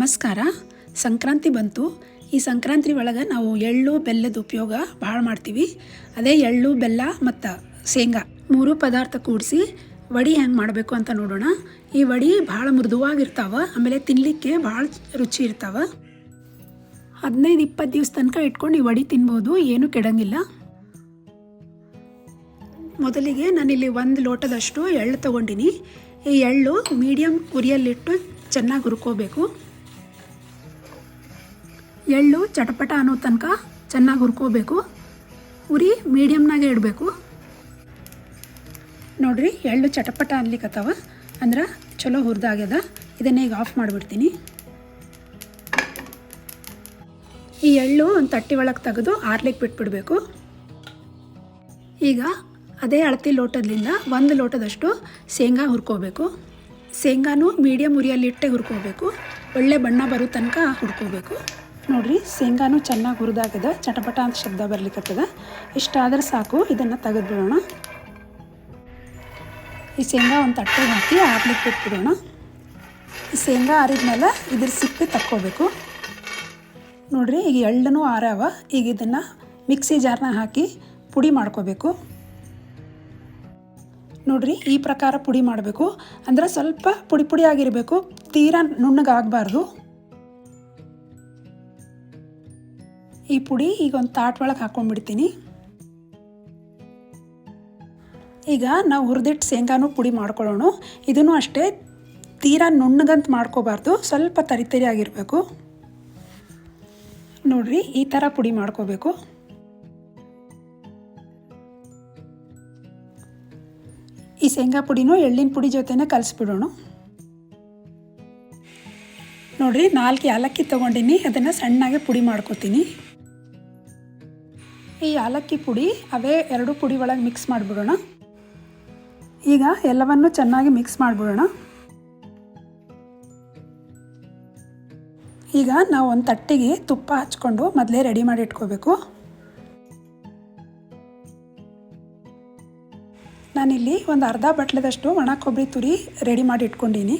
ನಮಸ್ಕಾರ. ಸಂಕ್ರಾಂತಿ ಬಂತು. ಈ ಸಂಕ್ರಾಂತಿ ಒಳಗೆ ನಾವು ಎಳ್ಳು, ಬೆಲ್ಲದ ಉಪಯೋಗ ಭಾಳ ಮಾಡ್ತೀವಿ. ಅದೇ ಎಳ್ಳು, ಬೆಲ್ಲ ಮತ್ತು ಶೇಂಗಾ ಮೂರು ಪದಾರ್ಥ ಕೂಡಿಸಿ ವಡಿ ಹೆಂಗೆ ಮಾಡಬೇಕು ಅಂತ ನೋಡೋಣ. ಈ ವಡಿ ಭಾಳ ಮೃದುವಾಗಿರ್ತಾವೆ, ಆಮೇಲೆ ತಿನ್ನಲಿಕ್ಕೆ ಭಾಳ ರುಚಿ ಇರ್ತಾವೆ. ಹದಿನೈದು, ಇಪ್ಪತ್ತು ದಿವಸ ತನಕ ಇಟ್ಕೊಂಡು ಈ ವಡಿ ತಿನ್ಬೋದು, ಏನೂ ಕೆಡಂಗಿಲ್ಲ. ಮೊದಲಿಗೆ ನಾನಿಲ್ಲಿ ಒಂದು ಲೋಟದಷ್ಟು ಎಳ್ಳು ತೊಗೊಂಡಿನಿ. ಈ ಎಳ್ಳು ಮೀಡಿಯಮ್ ಉರಿಯಲ್ಲಿಟ್ಟು ಚೆನ್ನಾಗಿ ಹುರ್ಕೋಬೇಕು. ಎಳ್ಳು ಚಟಪಟ ಅನ್ನೋ ತನಕ ಚೆನ್ನಾಗಿ ಹುರ್ಕೋಬೇಕು. ಉರಿ ಮೀಡಿಯಮ್ನಾಗೆ ಇಡಬೇಕು. ನೋಡ್ರಿ, ಎಳ್ಳು ಚಟಪಟ ಅನ್ಲಿಕ್ಕತ್ತವ ಅಂದ್ರೆ ಚಲೋ ಹುರಿದಾಗ್ಯದ. ಇದನ್ನ ಈಗ ಆಫ್ ಮಾಡಿಬಿಡ್ತೀನಿ. ಈ ಎಳ್ಳು ಒಂದು ತಟ್ಟಿ ಒಳಗೆ ತೆಗೆದು ಆರ್ಲಿಕ್ಕೆ ಬಿಟ್ಬಿಡಬೇಕು. ಈಗ ಅದೇ ಅಳತಿ ಲೋಟದಿಂದ ಒಂದು ಲೋಟದಷ್ಟು ಶೇಂಗಾ ಹುರ್ಕೋಬೇಕು. ಶೇಂಗಾನು ಮೀಡಿಯಮ್ ಉರಿಯಲ್ಲಿಟ್ಟೆ ಹುರ್ಕೋಬೇಕು. ಒಳ್ಳೆ ಬಣ್ಣ ಬರೋ ತನಕ ಹುರ್ಕೋಬೇಕು. ನೋಡ್ರಿ, ಶೇಂಗಾನು ಚೆನ್ನಾಗಿ ಹುರಿದಾಗದ ಚಟಪಟ ಅಂತ ಶಬ್ದ ಬರ್ಲಿಕ್ಕತ್ತದ ಇಷ್ಟಾದ್ರೆ ಸಾಕು, ಇದನ್ನು ತೆಗೆದ್ಬಿಡೋಣ ಈ ಶೇಂಗಾ ಒಂದು ತಟ್ಟೆ ಹಾಕಿ ಆರ್ಲಿಕ್ಕೆ ಬಿಟ್ಬಿಡೋಣ. ಈ ಶೇಂಗಾ ಆರಿದ್ಮೇಲೆ ಇದ್ರ ಸಿಪ್ಪೆ ತಕ್ಕೋಬೇಕು. ನೋಡ್ರಿ, ಈಗ ಎಳ್ಳನೂ ಆರವ ಈಗ ಇದನ್ನು ಮಿಕ್ಸಿ ಜಾರ್ನ ಹಾಕಿ ಪುಡಿ ಮಾಡ್ಕೋಬೇಕು. ನೋಡ್ರಿ, ಈ ಪ್ರಕಾರ ಪುಡಿ ಮಾಡಬೇಕು. ಅಂದ್ರೆ ಸ್ವಲ್ಪ ಪುಡಿ ಪುಡಿ ಆಗಿರಬೇಕು, ತೀರಾ ನುಣ್ಣಗಾಗಬಾರ್ದು. ಈ ಪುಡಿ ಈಗ ಒಂದು ತಾಟ್ ಒಳಗೆ ಹಾಕೊಂಡ್ಬಿಡ್ತೀನಿ ಈಗ ನಾವು ಹುರಿದಿಟ್ಟು ಶೇಂಗಾನು ಪುಡಿ ಮಾಡ್ಕೊಳ್ಳೋಣ. ಇದನ್ನು ಅಷ್ಟೇ ತೀರಾ ನುಣ್ಣಗಂತ ಮಾಡ್ಕೋಬಾರ್ದು, ಸ್ವಲ್ಪ ತರಿ ತರಿ ಆಗಿರಬೇಕು. ನೋಡ್ರಿ, ಈ ಥರ ಪುಡಿ ಮಾಡ್ಕೋಬೇಕು. ಈ ಶೇಂಗಾ ಪುಡಿನೂ ಎಳ್ಳಿನ ಪುಡಿ ಜೊತೆನೇ ಕಲಿಸ್ಬಿಡೋಣ. ನೋಡ್ರಿ, ನಾಲ್ಕು ಏಲಕ್ಕಿ ತೊಗೊಂಡಿನಿ, ಅದನ್ನು ಸಣ್ಣಗೆ ಪುಡಿ ಮಾಡ್ಕೋತೀನಿ. ಈ ಏಲಕ್ಕಿ ಪುಡಿ ಅವೇ ಎರಡು ಪುಡಿ ಒಳಗೆ ಮಿಕ್ಸ್ ಮಾಡಿಬಿಡೋಣ. ಈಗ ಎಲ್ಲವನ್ನು ಚೆನ್ನಾಗಿ ಮಿಕ್ಸ್ ಮಾಡಿಬಿಡೋಣ. ಈಗ ನಾವು ಒಂದು ತಟ್ಟಿಗೆ ತುಪ್ಪ ಹಚ್ಕೊಂಡು ಮೊದಲೇ ರೆಡಿ ಮಾಡಿ ಇಟ್ಕೋಬೇಕು. ನಾನಿಲ್ಲಿ ಒಂದು ಅರ್ಧ ಬಟ್ಲದಷ್ಟು ಒಣ ಕೊಬ್ಬರಿ ತುರಿ ರೆಡಿ ಮಾಡಿ ಇಟ್ಕೊಂಡೀನಿ.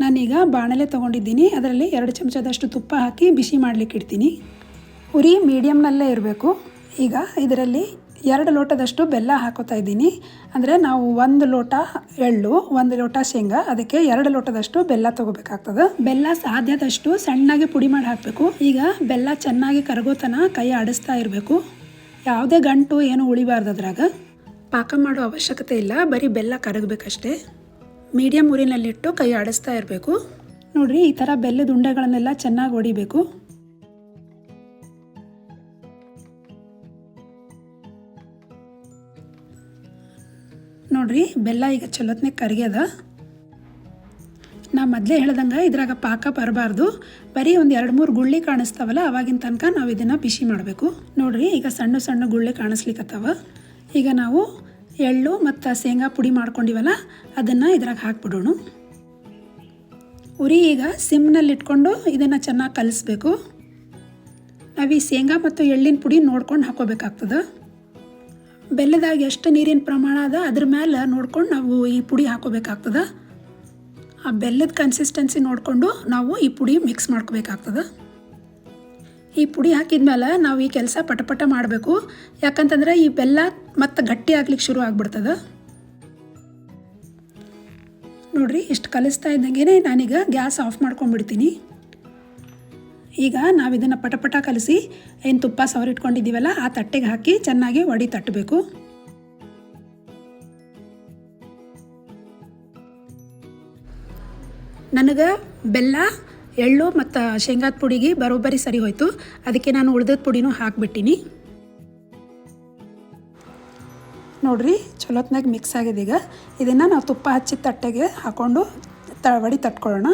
ನಾನೀಗ ಬಾಣಲೆ ತೊಗೊಂಡಿದ್ದೀನಿ, ಅದರಲ್ಲಿ ಎರಡು ಚಮಚದಷ್ಟು ತುಪ್ಪ ಹಾಕಿ ಬಿಸಿ ಮಾಡಲಿಕ್ಕೆ ಇಡ್ತೀನಿ ಉರಿ ಮೀಡಿಯಮ್ನಲ್ಲೇ ಇರಬೇಕು. ಈಗ ಇದರಲ್ಲಿ ಎರಡು ಲೋಟದಷ್ಟು ಬೆಲ್ಲ ಹಾಕೋತಾ ಇದ್ದೀನಿ. ಅಂದರೆ ನಾವು ಒಂದು ಲೋಟ ಎಳ್ಳು, ಒಂದು ಲೋಟ ಶೇಂಗಾ, ಅದಕ್ಕೆ ಎರಡು ಲೋಟದಷ್ಟು ಬೆಲ್ಲ ತೊಗೋಬೇಕಾಗ್ತದೆ. ಬೆಲ್ಲ ಸಾಧ್ಯದಷ್ಟು ಸಣ್ಣಗೆ ಪುಡಿ ಮಾಡಿ ಹಾಕಬೇಕು. ಈಗ ಬೆಲ್ಲ ಚೆನ್ನಾಗಿ ಕರಗೋತನ ಕೈ ಆಡಿಸ್ತಾ ಇರಬೇಕು. ಯಾವುದೇ ಗಂಟು ಏನು ಉಳಿಬಾರ್ದು ಅದ್ರಾಗ. ಪಾಕ ಮಾಡೋ ಅವಶ್ಯಕತೆ ಇಲ್ಲ. ಬರೀ ಬೆಲ್ಲ ಕರಗಬೇಕಷ್ಟೇ. ಮೀಡಿಯಮ್ ಊರಿನಲ್ಲಿಟ್ಟು ಕೈ ಆಡಿಸ್ತಾ ಇರಬೇಕು. ನೋಡಿರಿ, ಈ ಥರ ಬೆಲ್ಲದ ಉಂಡೆಗಳನ್ನೆಲ್ಲ ಚೆನ್ನಾಗಿ ಹೊಡಿಬೇಕು ನೋಡ್ರಿ, ಬೆಲ್ಲ ಈಗ ಚಲೋತ್ನೆ ಕರಿಗ್ಯದ ನಾ ಮೊದಲೇ ಹೇಳ್ದಂಗೆ ಇದ್ರಾಗ ಪಾಕ ಬರಬಾರ್ದು. ಬರೀ ಒಂದು ಎರಡು ಮೂರು ಗುಳ್ಳಿ ಕಾಣಿಸ್ತಾವಲ್ಲ, ಅವಾಗಿನ ತನಕ ನಾವು ಇದನ್ನು ಬಿಸಿ ಮಾಡಬೇಕು. ನೋಡ್ರಿ, ಈಗ ಸಣ್ಣ ಸಣ್ಣ ಗುಳ್ಳಿ ಕಾಣಿಸ್ಲಿಕ್ಕತ್ತಾವ ಈಗ ನಾವು ಎಳ್ಳು ಮತ್ತು ಶೇಂಗಾ ಪುಡಿ ಮಾಡ್ಕೊಂಡಿವಲ್ಲ, ಅದನ್ನು ಇದ್ರಾಗ ಹಾಕ್ಬಿಡೋಣ. ಉರಿ ಈಗ ಸಿಮ್ನಲ್ಲಿ ಇಟ್ಕೊಂಡು ಇದನ್ನು ಚೆನ್ನಾಗಿ ಕಲಿಸ್ಬೇಕು. ನಾವು ಈ ಶೇಂಗಾ ಮತ್ತು ಎಳ್ಳಿನ ಪುಡಿ ನೋಡ್ಕೊಂಡು ಹಾಕೋಬೇಕಾಗ್ತದೆ. ಬೆಲ್ಲದಾಗ ಎಷ್ಟು ನೀರಿನ ಪ್ರಮಾಣ ಅದ, ಅದ್ರ ಮೇಲೆ ನೋಡ್ಕೊಂಡು ನಾವು ಈ ಪುಡಿ ಹಾಕೋಬೇಕಾಗ್ತದೆ. ಆ ಬೆಲ್ಲದ ಕನ್ಸಿಸ್ಟೆನ್ಸಿ ನೋಡಿಕೊಂಡು ನಾವು ಈ ಪುಡಿ ಮಿಕ್ಸ್ ಮಾಡ್ಕೋಬೇಕಾಗ್ತದೆ. ಈ ಪುಡಿ ಹಾಕಿದ ಮೇಲೆ ನಾವು ಈ ಕೆಲಸ ಪಟಪಟ ಮಾಡಬೇಕು. ಯಾಕಂತಂದ್ರೆ ಈ ಬೆಲ್ಲ ಮತ್ತೆ ಗಟ್ಟಿ ಆಗ್ಲಿಕ್ಕೆ ಶುರು ಆಗ್ಬಿಡ್ತದೆ. ನೋಡ್ರಿ, ಇಷ್ಟು ಕಲಿಸ್ತಾ ಇದ್ದಂಗೆ ನಾನೀಗ ಗ್ಯಾಸ್ ಆಫ್ ಮಾಡ್ಕೊಂಡ್ಬಿಡ್ತೀನಿ. ಈಗ ನಾವು ಇದನ್ನು ಪಟಪಟ ಕಲಸಿ, ಏನು ತುಪ್ಪ ಸವರಿಟ್ಕೊಂಡಿದ್ದೀವಲ್ಲ ಆ ತಟ್ಟೆಗೆ ಹಾಕಿ ಚೆನ್ನಾಗಿ ಒಡಿ ತಟ್ಟಬೇಕು. ನನಗೆ ಬೆಲ್ಲ, ಎಳ್ಳು ಮತ್ತು ಶೇಂಗಾದ ಪುಡಿಗೆ ಬರೋಬ್ಬರಿ ಸರಿ ಹೋಯಿತು. ಅದಕ್ಕೆ ನಾನು ಉಳ್ದದ ಪುಡಿನೂ ಹಾಕ್ಬಿಟ್ಟಿನಿ. ನೋಡ್ರಿ, ಚಲೋತ್ನಾಗ ಮಿಕ್ಸ್ ಆಗಿದೆ ಈಗ ಇದನ್ನು ನಾವು ತುಪ್ಪ ಹಚ್ಚಿದ ತಟ್ಟೆಗೆ ಹಾಕ್ಕೊಂಡು ತ, ಒಡಿ ತಟ್ಕೊಳ್ಳೋಣ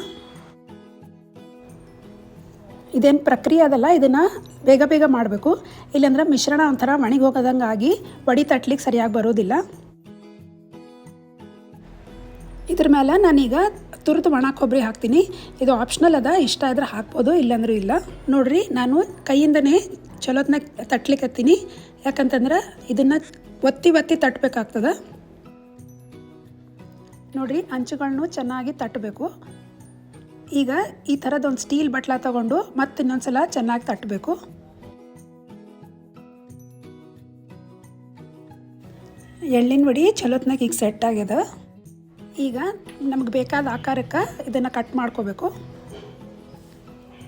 ಇದೇನು ಪ್ರಕ್ರಿಯೆ ಅದಲ್ಲ, ಇದನ್ನು ಬೇಗ ಬೇಗ ಮಾಡಬೇಕು. ಇಲ್ಲಾಂದ್ರೆ ಮಿಶ್ರಣ ಒಂಥರ ಮಣಿಗೆ ಹೋಗೋದಂಗೆ ಆಗಿ ವಡಿ ತಟ್ಲಿಕ್ಕೆ ಸರಿಯಾಗಿ ಬರೋದಿಲ್ಲ. ಇದ್ರ ಮೇಲೆ ನಾನೀಗ ತುರಿದು ಒಣ ಕೊಬ್ಬರಿ ಹಾಕ್ತೀನಿ. ಇದು ಆಪ್ಷನಲ್ ಅದ, ಇಷ್ಟ ಆದರೆ ಹಾಕ್ಬೋದು, ಇಲ್ಲಾಂದ್ರೂ ಇಲ್ಲ. ನೋಡ್ರಿ, ನಾನು ಕೈಯಿಂದನೇ ಚಲೋತ್ನ ತಟ್ಲಿಕ್ಕತ್ತೀನಿ ಯಾಕಂತಂದ್ರೆ ಇದನ್ನು ಒತ್ತಿ ಒತ್ತಿ ತಟ್ಟಬೇಕಾಗ್ತದೆ ನೋಡ್ರಿ ಅಂಚುಗಳನ್ನು ಚೆನ್ನಾಗಿ ತಟ್ಟಬೇಕು ಈಗ ಈ ಥರದೊಂದು ಸ್ಟೀಲ್ ಬಟ್ಲ ತಗೊಂಡು ಮತ್ತೆ ಇನ್ನೊಂದ್ಸಲ ಚೆನ್ನಾಗಿ ತಟ್ಟಬೇಕು ಎಳ್ಳಿನ ವಡಿ ಚಲೋತ್ನಾಗ ಈಗ ಸೆಟ್ ಆಗ್ಯದ. ಈಗ ನಮಗೆ ಬೇಕಾದ ಆಕಾರಕ್ಕೆ ಇದನ್ನು ಕಟ್ ಮಾಡ್ಕೋಬೇಕು.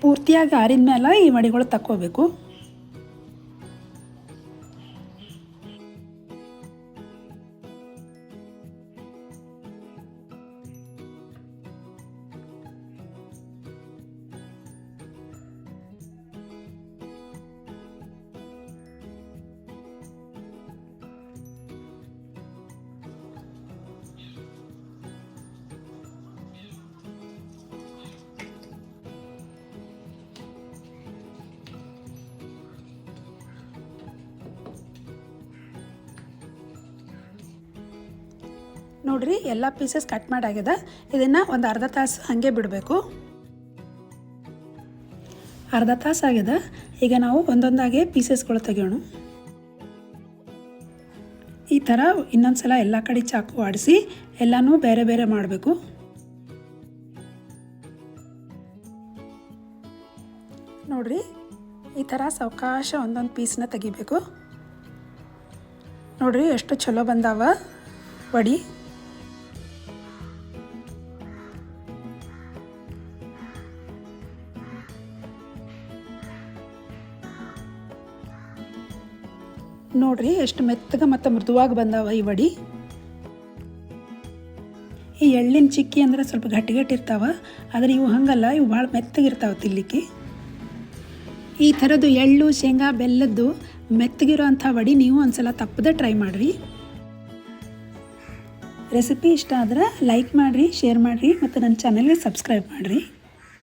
ಪೂರ್ತಿಯಾಗಿ ಆರಿದ ಮೇಲೆ ಈ ವಡಿಗಳು ತಕ್ಕೋಬೇಕು. ನೋಡ್ರಿ ಎಲ್ಲ ಪೀಸಸ್ ಕಟ್ ಮಾಡಾಗ್ಯದ. ಇದನ್ನು ಒಂದು ಅರ್ಧ ತಾಸು ಹಾಗೆ ಬಿಡಬೇಕು. ಅರ್ಧ ತಾಸು ಈಗ ನಾವು ಒಂದೊಂದಾಗೆ ಪೀಸಸ್ಗಳು ತೆಗೆಯೋಣ. ಈ ಥರ ಇನ್ನೊಂದು ಸಲ ಎಲ್ಲ ಕಡೆ ಚಾಕು ಆಡಿಸಿ ಎಲ್ಲನೂ ಬೇರೆ ಬೇರೆ ಮಾಡಬೇಕು. ನೋಡ್ರಿ ಈ ಥರ ಸಾವಕಾಶ ಒಂದೊಂದು ಪೀಸ್ನ ತೆಗಿಬೇಕು. ನೋಡ್ರಿ ಎಷ್ಟು ಚಲೋ ಬಂದಾವ. ವಡಿ. ನೋಡ್ರಿ ಎಷ್ಟು ಮೆತ್ತಗೆ ಮತ್ತು ಮೃದುವಾಗಿ ಬಂದಾವ ಈ ವಡಿ. ಈ ಎಳ್ಳಿನ ಚಿಕ್ಕಿ ಅಂದ್ರೆ ಸ್ವಲ್ಪ ಗಟ್ಟಿ ಗಟ್ಟಿ ಇರ್ತಾವ ಆದರೆ ಇವು ಹಂಗಲ್ಲ, ಇವು ಭಾಳ ಮೆತ್ತಗಿರ್ತಾವೆ ತಿಲ್ಲಿಕ್ಕಿ ಈ ಥರದ್ದು ಎಳ್ಳು, ಶೇಂಗಾ, ಬೆಲ್ಲದ್ದು ಮೆತ್ತಗಿರೋ ಅಂಥ ವಡಿ ನೀವು ಒಂದ್ಸಲ ತಪ್ಪದೆ ಟ್ರೈ ಮಾಡಿರಿ. ರೆಸಿಪಿ ಇಷ್ಟ ಆದ್ರೆ ಲೈಕ್ ಮಾಡಿರಿ, ಶೇರ್ ಮಾಡಿರಿ, ಮತ್ತು ನನ್ನ ಚಾನಲ್ಗೆ ಸಬ್ಸ್ಕ್ರೈಬ್ ಮಾಡಿರಿ.